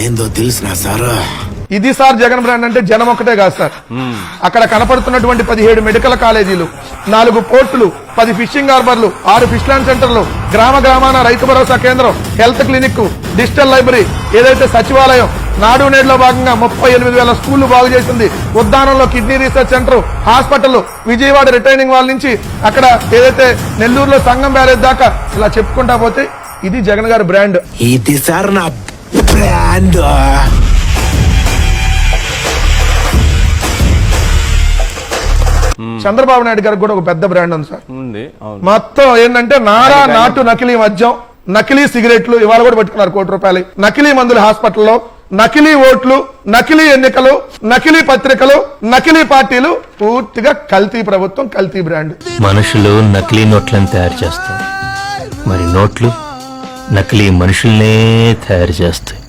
ఏందో తెలిసిన సారా? ఇది సార్ జగన్ బ్రాండ్ అంటే జనం ఒకటే కాదు సార్. అక్కడ కనపడుతున్నటువంటి పదిహేడు మెడికల్ కాలేజీలు నాలుగు పోర్టులు పది ఫిషింగ్ హార్బర్లు ఆరు ఫిష్ ల్యాండ్ సెంటర్లు గ్రామ గ్రామాన రైతు భరోసా కేంద్రం హెల్త్ క్లినిక్ డిజిటల్ లైబ్రరీ ఏదైతే సచివాలయం నాడు నేడులో భాగంగా ముప్పై ఎనిమిది వేల స్కూళ్ళు బాగు చేసింది. ఉద్దానంలో kidney research centre hospital Vijayawada retaining వాళ్ళ నుంచి అక్కడ ఏదైతే నెల్లూరులో సంఘం బ్యారేజ్ దాకా ఇలా చెప్పుకుంటా పోతే ఇది జగన్ గారి బ్రాండ్. ఇది సార్ నా బ్రాండ్ చంద్రబాబు నాయుడు గారికి కూడా ఒక పెద్ద బ్రాండ్ ఉంది సార్. ఉంది అవును. మొత్తం ఏంటంటే నారా నాటు నకిలీ మద్యం నకిలీ సిగరెట్లు ఇవాళ కూడా పెట్టుకున్నారు కోటి రూపాయలు. నకిలీ మందుల హాస్పిటల్లో నకిలీ ఓట్లు నకిలీ ఎన్నికలు నకిలీ పత్రికలు నకిలీ పార్టీలు పూర్తిగా కల్తీ ప్రభుత్వం కల్తీ బ్రాండ్ మనుషులు నకిలీ నోట్లను తయారు చేస్తారు మరి నోట్లు నకిలీ మనుషుల్నే తయారు చేస్తాయి.